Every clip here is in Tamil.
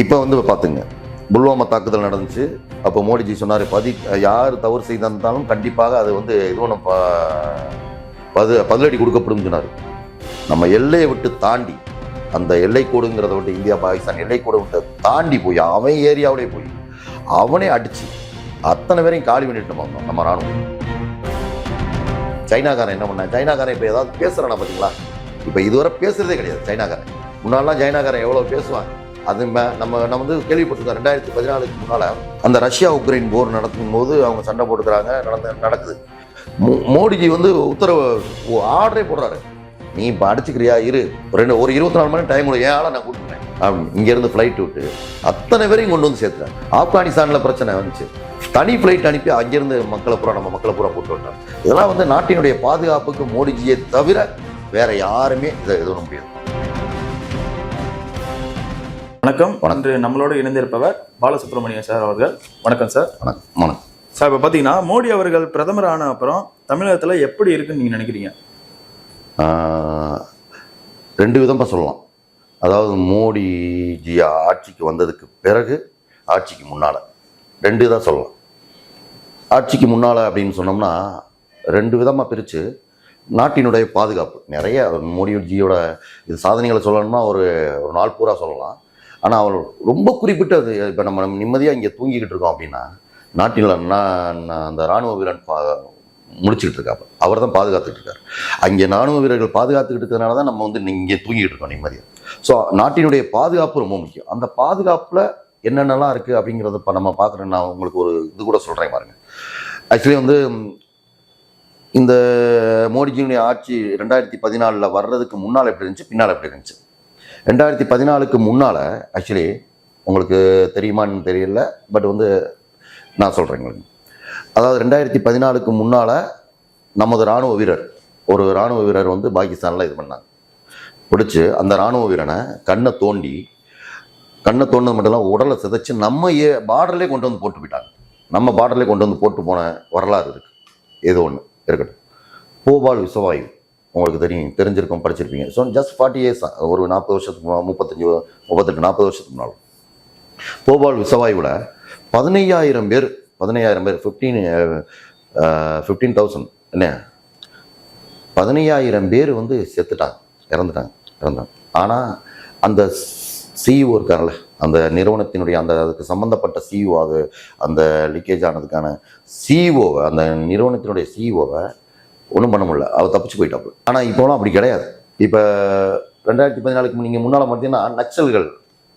இப்போ வந்து பார்த்துங்க புல்வாமா தாக்குதல் நடந்துச்சு. அப்போ மோடிஜி சொன்னார் பதி யார் தவறு செய்திருந்தாலும் கண்டிப்பாக அது வந்து இது நம்ம பது பதிலடி கொடுக்கப்படும் சொன்னார். நம்ம எல்லையை விட்டு தாண்டி அந்த எல்லைக்கூடுங்கிறத விட்டு இந்தியா பாகிஸ்தான் எல்லை விட்டு தாண்டி போய் அவன் ஏரியாவிலே போய் அவனே அடிச்சு அத்தனை பேரையும் காலி பண்ணிட்டு வந்தோம் நம்ம ராணுவம் சைனாக்காரன் என்ன பண்ணான்? சைனாக்காரன் இப்போ ஏதாவது பேசுகிறானா பார்த்தீங்களா இப்போ இதுவரை பேசுறதே கிடையாது சைனாக்காரன். முன்னாடிலாம் சைனாக்காரன் எவ்வளோ பேசுவான்? அது நம்ம நம்ம வந்து கேள்விப்பட்டிருக்கோம் ரெண்டாயிரத்தி பதினாலுக்கு முன்னால் அந்த ரஷ்யா உக்ரைன் போர் நடத்தும் போது அவங்க சண்டை போட்டுக்கிறாங்க நடந்து நடக்குது. மோடிஜி வந்து உத்தரவு ஆர்டரே போடுறாரு. நீ இப்போ அடிச்சுக்கிறியா? இரு. ரெண்டு ஒரு இருபத்தி நாலு மணி டைம் ஏன் ஆளை நான் கொடுக்குறேன் இங்கேருந்து ஃப்ளைட் விட்டு அத்தனை பேரையும் கொண்டு வந்து சேர்த்துறேன் ஆப்கானிஸ்தானில் பிரச்சனை வந்துச்சு. தனி ஃப்ளைட் அனுப்பி அங்கேருந்து மக்களை பூரா நம்ம மக்களை பூரா கூட்டு வந்தாங்க. இதெல்லாம் வந்து நாட்டினுடைய பாதுகாப்புக்கு மோடிஜியை தவிர வேற யாருமே இதை எதுவும் முடியாது. வணக்கம். இன்று நம்மளோடு இணைந்திருப்பவர் பாலசுப்ரமணியம் சார் அவர்கள். வணக்கம் சார். வணக்கம். வணக்கம். சார் இப்போ பார்த்தீங்கன்னா மோடி அவர்கள் பிரதமர் ஆன அப்புறம் தமிழகத்தில் எப்படி இருக்குன்னு நீங்கள் நினைக்கிறீங்க? ரெண்டு விதமாக சொல்லலாம். அதாவது மோடிஜி ஆட்சிக்கு வந்ததுக்கு பிறகு ஆட்சிக்கு முன்னால். ரெண்டு தான் சொல்லலாம். ஆட்சிக்கு முன்னால் அப்படின்னு சொன்னோம்னா ரெண்டு விதமாக பிரித்து நாட்டினுடைய பாதுகாப்பு. நிறைய மோடிஜியோட இது சாதனைகளை சொல்லணும்னா ஒரு ஒரு நாள் பூரா சொல்லலாம். ஆனால் அவர் ரொம்ப குறிப்பிட்ட அது இப்போ நம்ம நம்ம நிம்மதியாக இங்கே தூங்கிக்கிட்டு இருக்கோம் அப்படின்னா நாட்டில் நான் அந்த இராணுவ வீரன் பா முடிச்சுக்கிட்டு இருக்காப்ப. அவர் தான் பாதுகாத்துக்கிட்டு இருக்காரு. அங்கே ராணுவ வீரர்கள் பாதுகாத்துக்கிட்டு இருக்கிறதுனால தான் நம்ம வந்து இங்கே தூங்கிக்கிட்டு இருக்கோம் நிம்மதியாக ஸோ நாட்டினுடைய பாதுகாப்பு ரொம்ப முக்கியம். அந்த பாதுகாப்பில் என்னென்னலாம் இருக்குது அப்படிங்கிறத இப்போ நம்ம பார்க்குறேன். நான் உங்களுக்கு ஒரு இது கூட சொல்கிறேன் பாருங்க. ஆக்சுவலி வந்து இந்த மோடிஜியினுடைய ஆட்சி ரெண்டாயிரத்தி பதினாலில் வர்றதுக்கு முன்னால் எப்படி இருந்துச்சு பின்னால் எப்படி இருந்துச்சு? ரெண்டாயிரத்தி பதினாலுக்கு முன்னால் ஆக்சுவலி உங்களுக்கு தெரியுமான்னு தெரியல பட் வந்து நான் சொல்கிறேன் உங்களுக்கு. அதாவது ரெண்டாயிரத்தி பதினாலுக்கு முன்னால் நமது இராணுவ வீரர் ஒரு இராணுவ வீரர் வந்து பாகிஸ்தானில் இது பண்ணாங்க. பிடிச்சி அந்த இராணுவ வீரனை கண்ணை தோண்டி கண்ணை தோண்டது மட்டும் இல்லாமல் உடலை சிதைச்சு நம்ம ஏ பார்டர்லேயே கொண்டு வந்து போட்டு போயிட்டாங்க நம்ம பார்டர்லேயே கொண்டு வந்து போட்டு போன வரலாறு இருக்குது ஏதோ ஒன்று இருக்கட்டும். போபால் விசவாயு. உங்களுக்கு தெரியும் தெரிஞ்சிருக்கும் படிச்சிருப்பீங்க. ஸோ ஜஸ்ட் ஃபார்ட்டி இயர்ஸ் ஒரு நாற்பது வருஷத்துக்கு முப்பத்தஞ்சு முப்பத்தெட்டு நாற்பது வருஷத்துக்கு முன்னாலும் போபால் விசவாயுவில் பதினையாயிரம் பேர் பதினையாயிரம் பேர் ஃபிஃப்டீன் ஃபிஃப்டீன் தௌசண்ட் என்ன? பதினையாயிரம் பேர் வந்து செத்துட்டாங்க இறந்துட்டாங்க இறந்தாங்க ஆனால் அந்த சிஇஓ இருக்காங்கல்ல அந்த நிறுவனத்தினுடைய அந்த அதுக்கு சம்மந்தப்பட்ட சிஇஓ அது அந்த லீக்கேஜ் ஆனதுக்கான சிஇஓவை அந்த நிறுவனத்தினுடைய சிஇஓவை ஒன்றும் பண்ண முடியல. அவர் தப்பிச்சு போயிட்டாப்பு ஆனால் இப்போலாம் அப்படி கிடையாது. இப்போ ரெண்டாயிரத்தி பதினாலுக்கு நீங்கள் முன்னால் பார்த்தீங்கன்னா நக்சல்கள்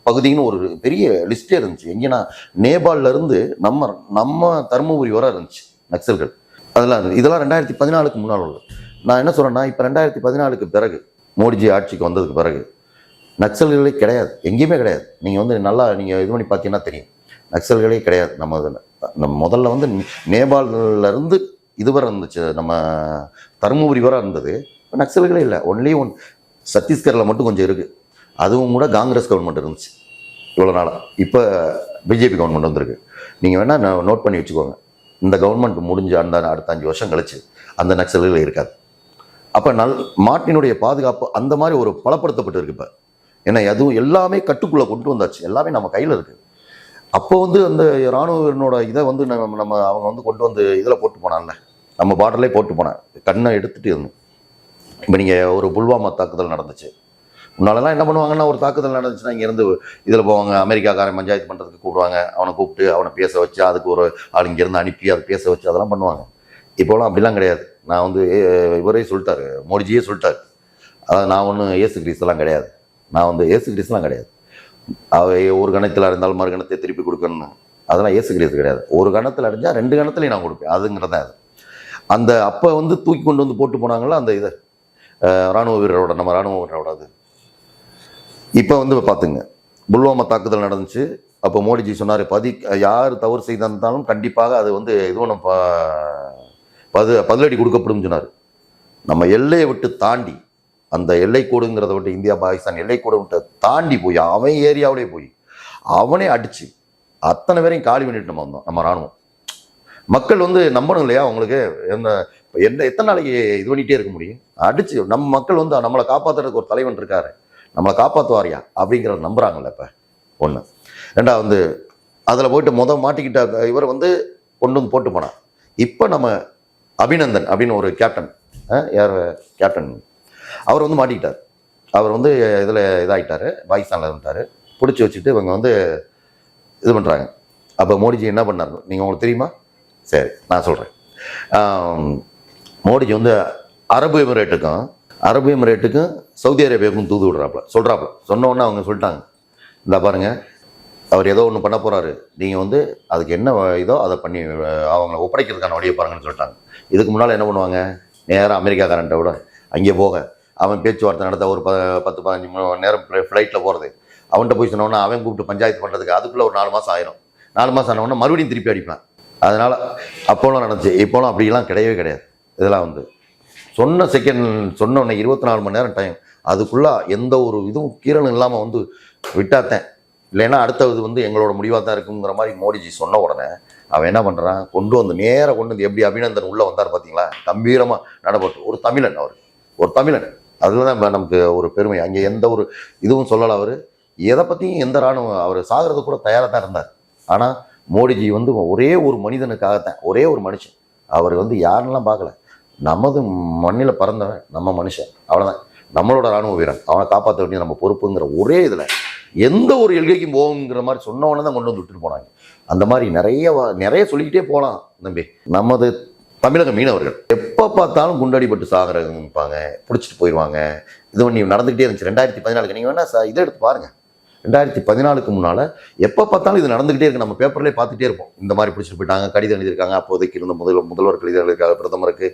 பகுதின்னு ஒரு பெரிய லிஸ்டே இருந்துச்சு. எங்கேனா நேபாளிலருந்து நம்ம நம்ம தருமபுரி வர இருந்துச்சு நக்சல்கள். அதெல்லாம் இதெல்லாம் ரெண்டாயிரத்தி பதினாலுக்கு முன்னால் உள்ளது. நான் என்ன சொல்கிறேன்னா இப்போ ரெண்டாயிரத்தி பதினாலுக்கு பிறகு மோடிஜி ஆட்சிக்கு வந்ததுக்கு பிறகு நக்சல்களே கிடையாது. எங்கேயுமே கிடையாது. நீங்கள் வந்து நல்லா நீங்கள் இது பண்ணி பார்த்தீங்கன்னா தெரியும். நக்சல்களே கிடையாது நம்ம இதில். நம்ம முதல்ல வந்து நேபாளிலேருந்து இதுவரை இருந்துச்சு. நம்ம தருமபுரி வரை இருந்தது. நக்சல்களே இல்லை. ஒன்லி ஒன் சத்தீஸ்கரில் மட்டும் கொஞ்சம் இருக்குது அதுவும் கூட காங்கிரஸ் கவர்மெண்ட் இருந்துச்சு. இவ்வளோ நாளாக இப்போ பிஜேபி கவர்மெண்ட் வந்திருக்கு. நீங்கள் வேணால் நோட் பண்ணி வச்சுக்கோங்க. இந்த கவர்மெண்ட் முடிஞ்ச அந்த அடுத்த அஞ்சு வருஷம் கழிச்சு அந்த நக்சல்கள் இருக்காது. அப்போ நல் மாட்டினுடைய பாதுகாப்பு அந்த மாதிரி ஒரு பலப்படுத்தப்பட்டு இருக்கு இப்போ. ஏன்னா அதுவும் எல்லாமே கட்டுக்குள்ளே கொண்டு வந்தாச்சு. எல்லாமே நம்ம கையில் இருக்குது அப்போ வந்து அந்த இராணுவனோட இதை வந்து நம்ம நம்ம அவங்க வந்து கொண்டு வந்து இதில் போட்டு போனான்ல நம்ம பார்டர்லேயே போட்டு போனேன். கண்ணை எடுத்துகிட்டு இருந்தோம். இப்போ நீங்கள் ஒரு புல்வாமா தாக்குதல் நடந்துச்சு. முன்னாலெல்லாம் என்ன பண்ணுவாங்கன்னா ஒரு தாக்குதல் நடந்துச்சுன்னா இங்கேருந்து இதில் போவாங்க. அமெரிக்காக்காரன் பஞ்சாயத்து பண்ணுறதுக்கு கூப்பிடுவாங்க. அவனை கூப்பிட்டு அவனை பேச வச்சு அதுக்கு ஒரு ஆள் இங்கேருந்து அனுப்பி அதை பேச வச்சு அதெல்லாம் பண்ணுவாங்க. இப்போலாம் அப்படிலாம் கிடையாது. நான் வந்து ஏ- இவரே சொல்லிட்டாரு. மோடிஜியே சொல்லிட்டாரு. அதாவது நான் ஒன்றும் ஏசு கிரீஸ்லாம் கிடையாது. நான் வந்து ஏசு கிரீஸ்லாம் கிடையாது. அவ ஒரு கணத்தில் இருந்தாலும் மறு கணத்தை திருப்பி கொடுக்கணும் அதெல்லாம் ஏசு கிரீஸ் கிடையாது. ஒரு கணத்தில் அடைஞ்சால் ரெண்டு கணத்துலையும் நான் கொடுப்பேன். அதுங்கிறதான் அது. அந்த அப்போ வந்து தூக்கி கொண்டு வந்து போட்டு போனாங்களா? அந்த இதை இராணுவ ராணுவ வீரரோட நம்ம ராணுவ வீரரோட அது. இப்போ வந்து பார்த்துங்க புல்வாமா தாக்குதல் நடந்துச்சு. அப்போ மோடிஜி சொன்னார் பதி யார் தவறு செய்திருந்தாலும் கண்டிப்பாக அது வந்து இது நம்ம பது பதிலடி கொடுக்கப்படும் சொன்னார். நம்ம எல்லையை விட்டு தாண்டி அந்த எல்லை கோடுங்கிறத விட்டு இந்தியா பாகிஸ்தான் எல்லை கோடு விட்டு தாண்டி போய் அவன் ஏரியாவிலே போய் அவனே அடித்து அத்தனை பேரையும் காலி பண்ணிட்டு நம்ம வந்தோம் நம்ம ராணுவம். மக்கள் வந்து நம்பணும் இல்லையா அவங்களுக்கு? என்ன எந்த என்ன எத்தனை நாளைக்கு இது பண்ணிகிட்டே இருக்க முடியும்? அடிச்சு நம்ம மக்கள் வந்து நம்மளை காப்பாத்துறதுக்கு ஒரு தலைவன் இருக்காரு. நம்மளை காப்பாற்றுவாரியா அப்படிங்கிறத நம்புகிறாங்கல்ல இப்போ. ஒன்று ரெண்டாவது வந்து அதில் போயிட்டு முத மாட்டிக்கிட்ட இவர் வந்து கொண்டு வந்து போட்டு போனார். இப்போ நம்ம அபிநந்தன் அப்படின்னு ஒரு கேப்டன் யார்? கேப்டன் அவர் வந்து மாட்டிக்கிட்டார். அவர் வந்து இதில் இதாகிட்டார் பாகிஸ்தானில் இருந்துட்டார் பிடிச்சி வச்சுட்டு இவங்க வந்து இது பண்ணுறாங்க அப்போ மோடிஜி என்ன பண்ணார்? நீங்கள் உங்களுக்கு தெரியுமா? சரி நான் சொல்கிறேன் மோடிஜி வந்து அரபு எமிரேட்டுக்கும் அரபு எமிரேட்டுக்கும் சவுதி அரேபியாவுக்கும் தூது விடுறாப்புல சொல்கிறாப்புல சொன்னோடனே அவங்க சொல்லிட்டாங்க. இந்த பாருங்கள் அவர் ஏதோ ஒன்று பண்ண போகிறாரு நீங்கள் வந்து அதுக்கு என்ன இதோ அதை பண்ணி அவங்கள ஒப்படைக்கிறதுக்கான வழியை பாருங்கன்னு சொல்லிட்டாங்க. இதுக்கு முன்னால் என்ன பண்ணுவாங்க? நேராக அமெரிக்காக்காரன்ட்ட விட அங்கே போக. அவன் பேச்சுவார்த்தை நடத்த ஒரு ப பத்து பதினஞ்சு மணி நேரம் ஃப்ளைட்டில் போகிறது அவன்கிட்ட போய் சொன்னோன்னா அவன் கூப்பிட்டு பஞ்சாயத்து பண்ணுறதுக்கு அதுக்குள்ளே ஒரு நாலு மாதம் ஆயிரும். நாலு மாதம் ஆனவொடனே மறுபடியும் திருப்பி அடிப்பேன். அதனால் அப்போலாம் நடந்துச்சு. இப்போலாம் அப்படிலாம் கிடையவே கிடையாது. இதெல்லாம் வந்து சொன்ன செகண்ட் சொன்ன உடனே இருபத்தி நாலு மணி நேரம் டைம் அதுக்குள்ளே எந்த ஒரு இதுவும் கீரலும் இல்லாமல் வந்து விட்டாத்தேன். இல்லைன்னா அடுத்த இது வந்து எங்களோட முடிவாக தான் இருக்குங்கிற மாதிரி மோடிஜி சொன்ன உடனே அவன் என்ன பண்ணுறான் கொண்டு வந்து நேராக கொண்டு வந்து எப்படி அபிநந்தன் உள்ளே வந்தார் பார்த்தீங்களா கம்பீரமாக நடப்பட்டு ஒரு தமிழன் அவர். ஒரு தமிழன். அதில் தான் நமக்கு ஒரு பெருமை. அங்கே எந்த ஒரு இதுவும் சொல்லலை அவர். எதை பற்றியும் எந்த ராணுவம் அவர் சாகிறது கூட தயாராக தான் இருந்தார். ஆனால் மோடிஜி வந்து ஒரே ஒரு மனிதனுக்காகத்தான் ஒரே ஒரு மனுஷன். அவர் வந்து யாருன்னெலாம் பார்க்கல. நமது மண்ணில் பிறந்தவன் நம்ம மனுஷன். அவ்வளோதான் நம்மளோட ராணுவ வீரன். அவனை காப்பாற்ற வேண்டிய நம்ம பொறுப்புங்கிற ஒரே இதில் எந்த ஒரு எல்கைக்கும் போகுங்கிற மாதிரி சொன்னவனே தான் கொண்டு வந்து விட்டுட்டு போனாங்க. அந்த மாதிரி நிறைய நிறைய சொல்லிக்கிட்டே போகலாம் தம்பி. நமது தமிழக மீனவர்கள் எப்போ பார்த்தாலும் குண்டடிப்பட்டு சாகிறப்பாங்க பிடிச்சிட்டு போயிடுவாங்க இது பண்ணி நடந்துக்கிட்டே இருந்துச்சு. ரெண்டாயிரத்தி பதினாலுக்கு. நீங்கள் வேணால் இதை எடுத்து பாருங்க. ரெண்டாயிரத்தி பதினாலுக்கு முன்னால் எப்போ பார்த்தாலும் இது நடந்துக்கிட்டே இருக்கு. நம்ம பேப்பர்லேயே பார்த்துட்டே இருப்போம். இந்த மாதிரி பிடிச்சிட்டு போயிட்டாங்க கடிதம் எழுதியிருக்காங்க அப்போதைக்கு இருந்த முதல் முதல்வர் கடிதம் எழுதியிருக்காங்க பிரதமருக்கு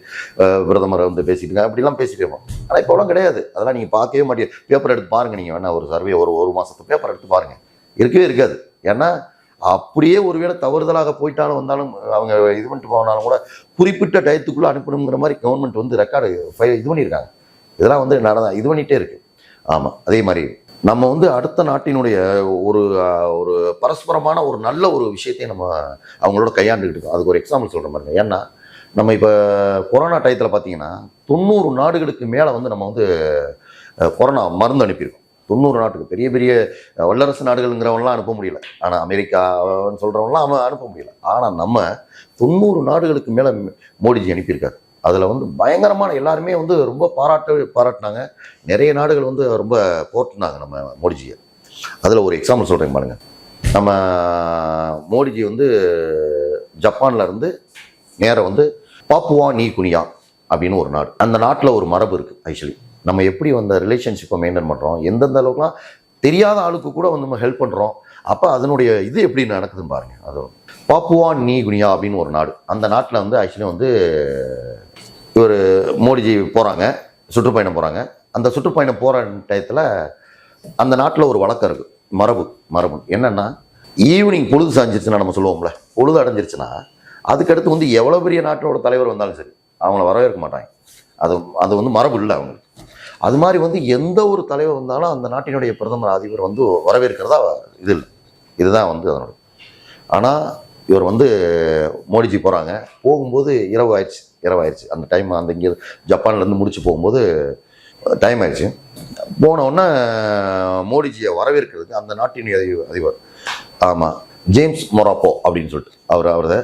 பிரதமரை வந்து பேசிட்டு இருக்காங்க. அப்படிலாம் பேசிட்டு இருப்போம். ஆனால் இப்போலாம் கிடையாது. அதெல்லாம் நீங்கள் பார்க்கவே மாட்டீங்க. பேப்பர் எடுத்து பாருங்கள் நீங்கள் வேணால் ஒரு சர்வே ஒரு ஒரு மாதத்து பேப்பர் எடுத்து பாருங்கள் இருக்கவே இருக்காது. ஏன்னா அப்படியே ஒருவேளை தவறுதலாக போயிட்டாலும் வந்தாலும் அவங்க இது பண்ணிட்டு போனாலும் கூட குறிப்பிட்ட டயத்துக்குள்ளே அனுப்பணுங்கிற மாதிரி கவர்மெண்ட் வந்து ரெக்கார்டு இது பண்ணியிருக்காங்க. இதெல்லாம் வந்து நடந்தா இது பண்ணிகிட்டே இருக்குது ஆமாம் அதே மாதிரி நம்ம வந்து அடுத்த நாட்டினுடைய ஒரு ஒரு பரஸ்பரமான ஒரு நல்ல ஒரு விஷயத்தையும் நம்ம அவங்களோட கையாண்டுக்கிட்டு இருக்கோம். அதுக்கு ஒரு எக்ஸாம்பிள் சொல்கிற மாதிரி ஏன்னா நம்ம இப்போ கொரோனா டயத்தில் பார்த்தீங்கன்னா தொண்ணூறு நாடுகளுக்கு மேலே வந்து நம்ம வந்து கொரோனா மருந்து அனுப்பியிருக்கோம். தொண்ணூறு நாட்டுக்கு பெரிய பெரிய வல்லரசு நாடுகள்ங்கிறவங்களாம் அனுப்ப முடியல. ஆனால் அமெரிக்கா சொல்கிறவங்களாம் அவன் அனுப்ப முடியல. ஆனால் நம்ம தொண்ணூறு நாடுகளுக்கு மேலே மோடிஜி அனுப்பியிருக்காரு. அதில் வந்து பயங்கரமான எல்லாருமே வந்து ரொம்ப பாராட்டு பாராட்டினாங்க. நிறைய நாடுகள் வந்து ரொம்ப போட்டுனாங்க நம்ம மோடிஜியை. அதில் ஒரு எக்ஸாம்பிள் சொல்கிறேன் பாருங்கள் நம்ம மோடிஜி வந்து ஜப்பானில் இருந்து நேராக வந்து பாப்புவா நீ குனியா அப்படின்னு ஒரு நாடு. அந்த நாட்டில் ஒரு மரபு இருக்குது ஆக்சுவலி நம்ம எப்படி அந்த ரிலேஷன்ஷிப்பை மெயின்டைன் பண்ணுறோம் எந்தெந்த அளவுக்குலாம் தெரியாத ஆளுக்கு கூட வந்து நம்ம ஹெல்ப் பண்ணுறோம் அப்போ அதனுடைய இது எப்படி நடக்குதுன்னு பாருங்கள் அது பாப்புவா நீ குனியா அப்படின்னு ஒரு நாடு. அந்த நாட்டில் வந்து ஆக்சுவலி வந்து இவர் மோடிஜி போகிறாங்க சுற்றுப்பயணம் போகிறாங்க அந்த சுற்றுப்பயணம் போகிற டயத்தில் அந்த நாட்டில் ஒரு வழக்கம் இருக்குது மரபு மரபு. என்னென்னா ஈவினிங் பொழுது சாஞ்சிருச்சுன்னா நம்ம சொல்லுவோம்ல பொழுது அடைஞ்சிருச்சுன்னா அதுக்கடுத்து வந்து எவ்வளோ பெரிய நாட்டோட தலைவர் வந்தாலும் சரி அவங்கள வரவேற்க மாட்டாங்க. அது அது வந்து மரபு இல்லை அவங்களுக்கு. அது மாதிரி வந்து எந்த ஒரு தலைவர் வந்தாலும் அந்த நாட்டினுடைய பிரதமர் அதிபர் வந்து வரவேற்கிறதா இது இல்லை. இதுதான் வந்து அதனோட ஆனால் இவர் வந்து மோடிஜி போகிறாங்க போகும்போது இரவு ஆயிடுச்சு இரவு ஆயிடுச்சு. அந்த டைம் அந்த இங்கே ஜப்பான்லேருந்து முடிச்சு போகும்போது டைம் ஆயிடுச்சு. போனவுடனே மோடிஜியை வரவேற்கிறதுக்கு அந்த நாட்டின் அதிபர் அதிபர் ஆமாம் ஜேம்ஸ் மொராப்போ அப்படின்னு சொல்லிட்டு அவர் அவர்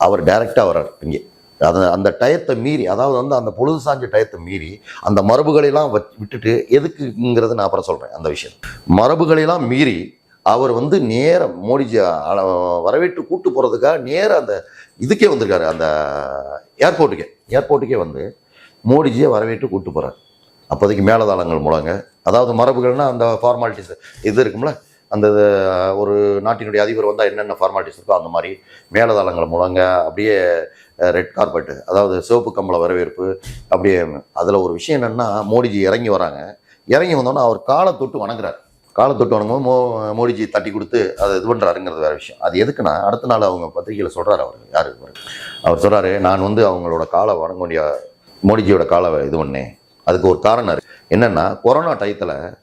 அவர் டைரெக்டாக வர்றார் இங்கே. அந்த அந்த டயத்தை மீறி அதாவது வந்து அந்த பொழுது சாஞ்ச டயத்தை மீறி அந்த மரபுகளெல்லாம் வச்- விட்டுட்டு எதுக்குங்கிறது நான் அப்புறம் சொல்கிறேன் அந்த விஷயம். மரபுகளெல்லாம் மீறி அவர் வந்து நேராக மோடிஜி வரவேற்று கூட்டு போகிறதுக்காக நேராக அந்த இதுக்கே வந்திருக்காரு அந்த ஏர்போர்ட்டுக்கே ஏர்போர்ட்டுக்கே வந்து மோடிஜியை வரவேற்று கூட்டு போகிறார் அப்போதைக்கு மேலதாளங்கள் மூலங்க அதாவது மரபுகள்னா அந்த ஃபார்மாலிட்டிஸ் இது இருக்கும்ல? அந்த ஒரு நாட்டினுடைய அதிபர் வந்தால் என்னென்ன ஃபார்மாலிட்டிஸ் இருக்கோ அந்த மாதிரி மேலதாளங்கள் மூலங்க அப்படியே ரெட் கார்பெட்டு அதாவது சிவப்பு கம்பள வரவேற்பு அப்படியே அதில் ஒரு விஷயம் என்னென்னா மோடிஜி இறங்கி வராங்க. இறங்கி வந்தோன்னே அவர் காலை தொட்டு வணங்குறாரு. காலை தொட்டு மோ மோடிஜி தட்டி கொடுத்து அதை இது பண்ணுறாருங்கிறது வேறு விஷயம். அது எதுக்குன்னா அடுத்த நாள் அவங்க பத்திரிகையில் சொல்கிறார் அவர். யார் அவர் அவர் சொல்கிறாரு நான் வந்து அவங்களோட காலை வணங்க வேண்டிய மோடிஜியோட காலை இது பண்ணேன். அதுக்கு ஒரு காரணம் இருக்கு. என்னென்னா கொரோனா டயத்தில்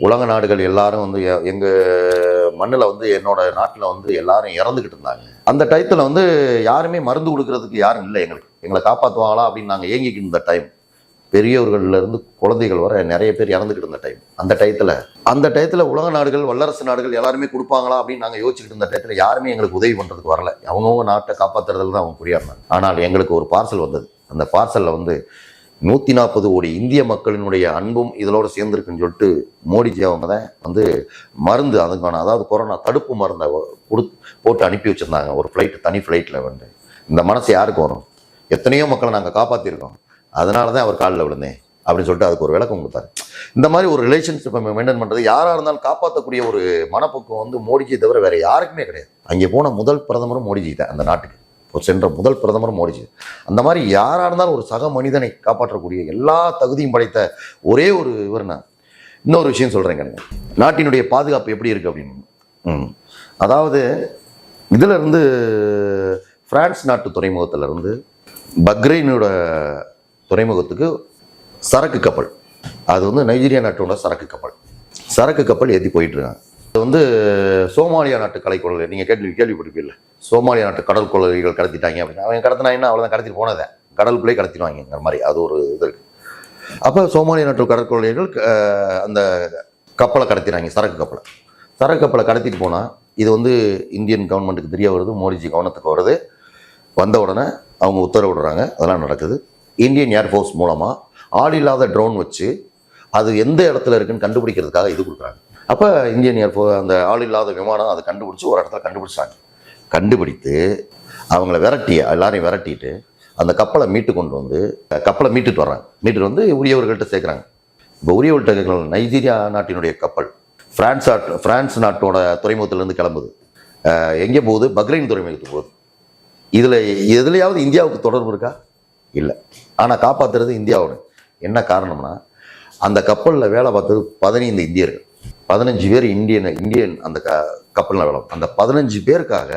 உலக நாடுகள் எல்லாரும் வந்து எ- மண்ணில் வந்து என்னோட நாட்டில் வந்து எல்லாரும் இறந்துக்கிட்டு இருந்தாங்க. அந்த டயத்தில் வந்து யாருமே மருந்து கொடுக்கறதுக்கு யாரும் இல்லை எங்களுக்கு. எங்களை காப்பாற்றுவாங்களா அப்படின்னு நாங்கள் ஏங்கிக்கிட்டு இருந்த டைம் பெரியவர்கள்லேருந்து குழந்தைகள் வர நிறைய பேர் இறந்துக்கிட்டு இருந்த டைம் அந்த டயத்தில் அந்த டயத்தில் உலக நாடுகள் வல்லரசு நாடுகள் எல்லாருமே கொடுப்பாங்களா அப்படின்னு நாங்கள் யோசிச்சுட்டு இருந்த டயத்தில் யாருமே எங்களுக்கு உதவி பண்ணுறதுக்கு வரல. அவங்கவுங்க நாட்டை காப்பாற்றுறதுல தான் அவங்க புரியாருந்தாங்க ஆனால் எங்களுக்கு ஒரு பார்சல் வந்தது. அந்த பார்சலில் வந்து நூற்றி நாற்பது கோடி இந்திய மக்களினுடைய அன்பும் இதோடு சேர்ந்துருக்குன்னு சொல்லிட்டு மோடிஜி அவங்க தான் வந்து மருந்து அதுக்கான அதாவது கொரோனா தடுப்பு மருந்தை கொடு போட்டு அனுப்பி வச்சுருந்தாங்க. ஒரு ஃப்ளைட்டு தனி ஃப்ளைட்டில் வந்து. இந்த மனசு யாருக்கு வரும்? எத்தனையோ மக்களை நாங்கள் காப்பாற்றிருக்கோம் அதனால தான் அவர் காலில் விழுந்தேன். அப்படின்னு சொல்லிட்டு அதுக்கு ஒரு விளக்கம் கொடுத்தாரு. இந்த மாதிரி ஒரு ரிலேஷன்ஷிப்பை மெயின்டைன் பண்ணுறது யாராக இருந்தாலும் காப்பாற்றக்கூடிய ஒரு மனப்போக்கம் வந்து மோடிஜி தவிர வேறு யாருக்குமே கிடையாது. அங்கே போன முதல் பிரதமரும் மோடிஜி தான் அந்த நாட்டுக்கு. இப்போ சென்ற முதல் பிரதமரும் மோடிஜி அந்த மாதிரி யாராக இருந்தாலும் ஒரு சக மனிதனை காப்பாற்றக்கூடிய எல்லா தகுதியும் படைத்த ஒரே ஒரு இவர் நான். இன்னொரு விஷயம் சொல்கிறேங்க நாட்டினுடைய பாதுகாப்பு எப்படி இருக்குது அப்படின்னு. ம். அதாவது இதிலிருந்து ஃப்ரான்ஸ் நாட்டு துறைமுகத்துல இருந்து பக்ரைனோட துறைமுகத்துக்கு சரக்கு கப்பல். அது வந்து நைஜீரியா நாட்டோட சரக்கு கப்பல். சரக்கு கப்பல் ஏற்றி போயிட்டு இருக்காங்க அது வந்து சோமாலியா நாட்டு கலை கொள்ளை நீங்கள் கேள்வி கேள்விப்பட்டிருப்பீல்ல சோமாலியா நாட்டு கடல் கொள்ளைகள் கடத்திட்டாங்க அப்படின்னா அவன் கடத்தினாங்கன்னா அவ்வளோதான் கடத்திட்டு போனதே. கடலுக்குள்ளே கடத்திடுவாங்கிற மாதிரி. அது ஒரு இது இருக்குது அப்போ சோமாலியா நாட்டு கடற்கொள்ளைகள் அஹ், அந்த கப்பலை கடத்திடுறாங்க சரக்கு கப்பலை. சரக்கு கப்பலை கடத்திட்டு போனால் இது வந்து இந்தியன் கவர்மெண்ட்டுக்கு தெரிய வருது மோடிஜி கவனத்துக்கு வருது. வந்த உடனே அவங்க உத்தரவிடுறாங்க அதெல்லாம் நடக்குது. இந்தியன் ஏர்ஃபோர்ஸ் மூலமாக ஆள் இல்லாத ட்ரோன் வச்சு அது எந்த இடத்துல இருக்குன்னு கண்டுபிடிக்கிறதுக்காக இது கொடுக்குறாங்க. அப்போ இந்தியன் ஏர்ஃபோ அந்த ஆள் இல்லாத விமானம் அதை கண்டுபிடிச்சி ஒரு இடத்துல கண்டுபிடிச்சாங்க. கண்டுபிடித்து அவங்கள விரட்டி எல்லாரையும் விரட்டிட்டு அந்த கப்பலை மீட்டு கொண்டு வந்து கப்பலை மீட்டுட்டு வர்றாங்க. மீட்டுட்டு வந்து உரியவர்கள்ட்ட சேர்க்குறாங்க. இப்போ உரியவர்கள்ட்ட நைஜீரியா நாட்டினுடைய கப்பல் ஃப்ரான்ஸ் நாட்டு ஃப்ரான்ஸ் நாட்டோட துறைமுகத்திலேருந்து கிளம்புது. எங்கே போகுது? பக்ரைன் துறைமுகத்துக்கு போகுது. இதில் எதுலையாவது இந்தியாவுக்கு தொடர்பு இருக்கா? இல்லை. ஆனால் காப்பாற்றுறது இந்தியாவோட. என்ன காரணம்னா அந்த கப்பலில் வேலை பார்த்தது பதினைந்து இந்தியர்கள். பதினஞ்சு பேர் இந்தியன் இந்தியன் அந்த க கப்பலில் வேலை அந்த பதினஞ்சு பேருக்காக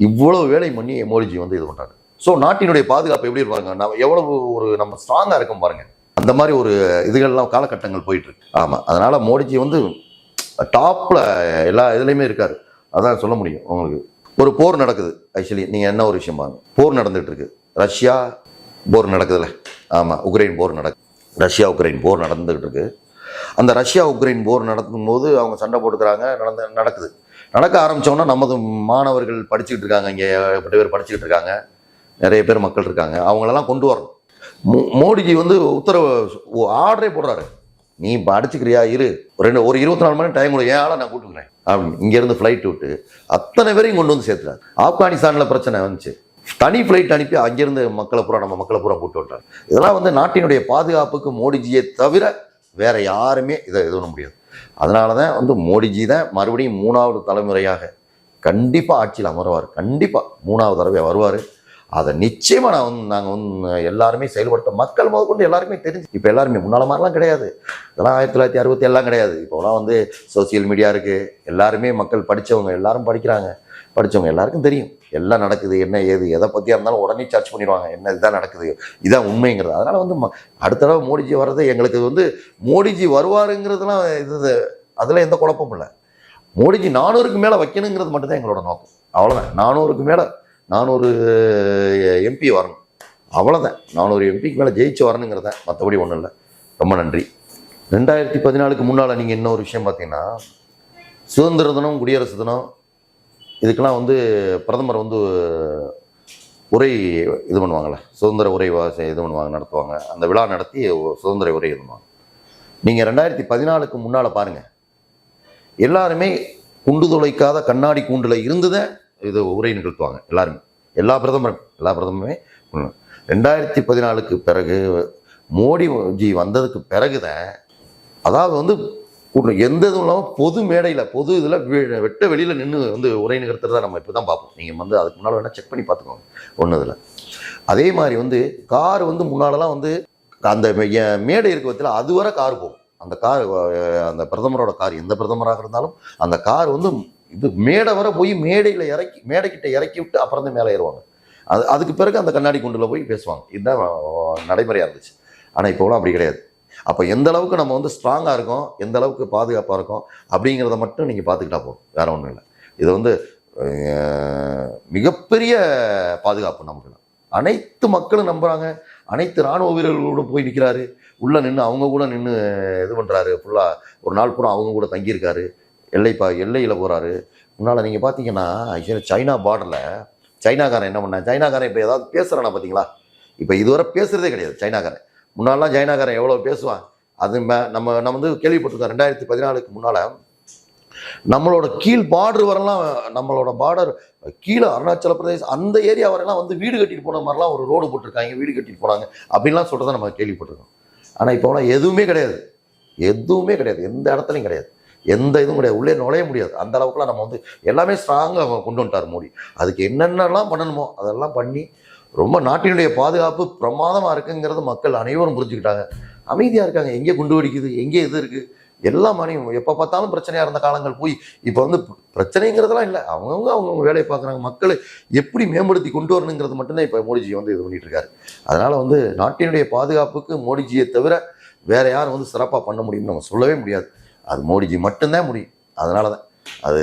இவ்வளவு வேலை பண்ணி மோடிஜி வந்து இது பண்ணுறாங்க ஸோ நாட்டினுடைய பாதுகாப்பு எப்படி இருப்பாங்க நம்ம எவ்வளவு ஒரு நம்ம ஸ்ட்ராங்காக இருக்கும் பாருங்க. அந்த மாதிரி ஒரு இதுகள்லாம் காலகட்டங்கள் போயிட்டு இருக்கு. ஆமாம் அதனால் மோடிஜி வந்து டாப்பில் எல்லா இதுலேயுமே இருக்கார். அதான் சொல்ல முடியும் உங்களுக்கு. ஒரு போர் நடக்குது ஆக்சுவலி நீங்கள் என்ன ஒரு விஷயம் பாருங்க. போர் நடந்துகிட்டு இருக்கு. ரஷ்யா போர் நடக்குதுல்ல ஆமாம் உக்ரைன் போர் நடக்கு ரஷ்யா உக்ரைன் போர் நடந்துகிட்டு இருக்கு அந்த ரஷ்யா உக்ரைன் போர் நடத்தும் போது அவங்க சண்டை போட்டுக்கிறாங்க நடந்து நடக்குது. நடக்க ஆரம்பித்தோன்னா நமது மாணவர்கள் படிச்சுக்கிட்டு இருக்காங்க இங்கே ஏகப்பட்ட பேர் படிச்சுக்கிட்டு இருக்காங்க நிறைய பேர் மக்கள் இருக்காங்க. அவங்களெல்லாம் கொண்டு வரணும். மோ- மோடிஜி வந்து உத்தரவு ஆர்டரே போடுறாரு. நீ படிச்சுக்கிறியா இரு. ரெண்டு ஒரு இருபத்தி நாலு மணி டைம் கூட ஏன் ஆளை நான் கூட்டுக்கிறேன். அப்படின்னு இங்கேருந்து ஃப்ளைட் விட்டு அத்தனை பேரையும் கொண்டு வந்து சேர்த்துறாரு ஆப்கானிஸ்தானில் பிரச்சனை வந்துச்சு. தனி ஃப்ளைட் அனுப்பி அங்கேருந்து மக்களை பூரா நம்ம மக்களை பூரா போட்டு விட்டார் இதெல்லாம் வந்து நாட்டினுடைய பாதுகாப்புக்கு மோடிஜியை தவிர வேற யாருமே இதை இது பண்ண முடியாது. அதனால தான் வந்து மோடிஜி தான் மறுபடியும் மூணாவது தலைமுறையாக கண்டிப்பாக ஆட்சியில் அமருவார். கண்டிப்பாக மூணாவது தடவை வருவார். அதை நிச்சயமாக நான் வந்து நாங்கள் வந்து எல்லாருமே செயல்படுத்த மக்கள் முதற்கொண்டு எல்லாருமே தெரிஞ்சு இப்போ எல்லாருமே முன்னால மாதிரிலாம் கிடையாது. இதெல்லாம் ஆயிரத்தி தொள்ளாயிரத்தி அறுபத்தி எல்லாம் கிடையாது. இப்போலாம் வந்து சோசியல் மீடியா இருக்குது எல்லாருமே மக்கள் படித்தவங்க எல்லாரும் படிக்கிறாங்க. படித்தவங்க எல்லாருக்கும் தெரியும். எல்லாம் நடக்குது என்ன ஏது எதை பற்றியா இருந்தாலும் உடனே சர்ச் பண்ணிடுவாங்க. என்ன இதுதான் நடக்குது? இதான் உண்மைங்கிறது. அதனால் வந்து ம- அடுத்த தடவை மோடிஜி வர்றது எங்களுக்கு வந்து மோடிஜி வருவாருங்கிறதுலாம் இது அதில் எந்த குழப்பமும் இல்லை. மோடிஜி நானூறுக்கு மேலே வைக்கணுங்கிறது மட்டும்தான் எங்களோட நோக்கம். அவ்வளோதான் நானூறுக்கு மேலே நானூறு எம்பி வரணும். அவ்வளோதான் நானூறு எம்பிக்கு மேலே ஜெயிச்சு வரணுங்கிறத மற்றபடி ஒன்றும் இல்லை. ரொம்ப நன்றி. ரெண்டாயிரத்தி பதினாலுக்கு முன்னால் நீங்கள் இன்னொரு விஷயம் பார்த்தீங்கன்னா சுதந்திர தினம் குடியரசு தினம் இதுக்கெல்லாம் வந்து பிரதமர் வந்து உரை இது பண்ணுவாங்கள்ல சுதந்திர உரை வாச- இது பண்ணுவாங்க நடத்துவாங்க. அந்த விழா நடத்தி சுதந்திர உரை எழுதுவாங்க நீங்கள் ரெண்டாயிரத்தி பதினாலுக்கு முன்னால் பாருங்கள் எல்லாருமே குண்டு துளைக்காத கண்ணாடி கூண்டில் இருந்து இது உரை நிகழ்த்துவாங்க எல்லாருமே. எல்லா பிரதமரும் எல்லா பிரதமருமே ரெண்டாயிரத்தி பதினாலுக்கு பிறகு மோடி ஜி வந்ததுக்கு பிறகு தான் அதாவது வந்து எந்த இதுவும் இல்லாமல் பொது மேடையில் பொது இதில் வெட்ட வெளியில் நின்று வந்து உரை நிகழ்த்துறதா நம்ம இப்போ தான் பார்ப்போம். நீங்கள் வந்து அதுக்கு முன்னால் வேணால் செக் பண்ணி பார்த்துக்கோங்க ஒன்று இதில். அதே மாதிரி வந்து கார் வந்து முன்னாலலாம் வந்து அந்த மே- மேடை இருக்க பற்றில அதுவரை கார் போகும். அந்த கார் அந்த பிரதமரோட கார் எந்த பிரதமராக இருந்தாலும் அந்த கார் வந்து இது மேடை வர போய் மேடையில் இறக்கி மேடைக்கிட்ட இறக்கி விட்டு அப்புறம் தான் மேலே ஏறுவாங்க. அது அதுக்கு பிறகு அந்த கண்ணாடி குண்டில் போய் பேசுவாங்க. இதுதான் நடைமுறையாக இருந்துச்சு. ஆனால் இப்போலாம் அப்படி கிடையாது. அப்போ எந்த அளவுக்கு நம்ம வந்து ஸ்ட்ராங்காக இருக்கோம் எந்த அளவுக்கு பாதுகாப்பாக இருக்கோம் அப்படிங்கிறத மட்டும் நீங்கள் பார்த்துக்கிட்டா போதும். வேறு ஒன்றும் இல்லை. இது வந்து மிகப்பெரிய பாதுகாப்பு நமக்கு அனைத்து மக்களும் நம்புகிறாங்க அனைத்து ராணுவ வீரர்களோடு போய் நிற்கிறாரு உள்ளே நின்று அவங்க கூட நின்று இது பண்ணுறாரு ஃபுல்லாக ஒரு நாள் பூரா அவங்க கூட தங்கியிருக்காரு. எல்லை பா எல்லையில் போகிறாரு முன்னால் நீங்கள் பார்த்தீங்கன்னா ஆக்சுவலாக சைனா பார்டரில் சைனாக்காரன் என்ன பண்ணான்? சைனாக்காரன் இப்போ ஏதாவது பேசுகிறானா பார்த்தீங்களா இப்போ இதுவரை பேசுகிறதே கிடையாது சைனாக்காரன். முன்னாடிலாம் ஜெயநகரன் எவ்வளோ பேசுவான்? அது மே- நம்ம நம்ம வந்து கேள்விப்பட்டிருக்கோம். ரெண்டாயிரத்தி பதினாலுக்கு முன்னால் நம்மளோட கீழ் பார்டர் வரலாம் நம்மளோட பார்டர் கீழே அருணாச்சல பிரதேசம் அந்த ஏரியா வரெல்லாம் வந்து வீடு கட்டிட்டு போன மாதிரிலாம் ஒரு ரோடு போட்டிருக்காங்க வீடு கட்டிட்டு போனாங்க. அப்படின்லாம் சொல்கிறத நம்ம கேள்விப்பட்டிருக்கோம். ஆனால் இப்போலாம் எதுவுமே கிடையாது. எதுவுமே கிடையாது. எந்த இடத்துலையும் கிடையாது. எந்த இதுவும் கிடையாது. உள்ளே நுழைய முடியாது. அந்த அளவுக்குலாம் நம்ம வந்து எல்லாமே ஸ்ட்ராங்காக கொண்டு வந்துட்டார் மோடி. அதுக்கு என்னென்னலாம் பண்ணணுமோ அதெல்லாம் பண்ணி ரொம்ப நாட்டினுடைய பாதுகாப்பு பிரமாதமாக இருக்குங்கிறது மக்கள் அனைவரும் புரிஞ்சுக்கிட்டாங்க. அமைதியாக இருக்காங்க. எங்கே குண்டு வெடிக்குது? எங்கே இது இருக்குது எல்லா மணியும் எப்போ பார்த்தாலும் பிரச்சனையாக இருந்த காலங்கள் போய் இப்போ வந்து பிரச்சனைங்கிறதெல்லாம் இல்லை. அவங்கவுங்க அவங்கவுங்க வேலையை பார்க்குறாங்க. மக்களை எப்படி மேம்படுத்தி கொண்டு வரணுங்கிறது மட்டும்தான் இப்போ மோடிஜி வந்து இது பண்ணிட்டு இருக்காரு. அதனால் வந்து நாட்டினுடைய பாதுகாப்புக்கு மோடிஜியை தவிர வேற யாரும் வந்து சிறப்பாக பண்ண முடியும்னு நம்ம சொல்லவே முடியாது. அது மோடிஜி மட்டும்தான் முடியும். அதனால தான் அது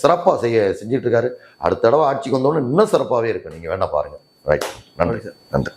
சிறப்பாக செய்ய செஞ்சிட்ருக்காரு அடுத்த தடவை ஆட்சிக்கு வந்தோடனே இன்னும் சிறப்பாகவே இருக்கும் நீங்கள் வேணால் பாருங்கள் ரைட் நன்றி. சார் நன்றி.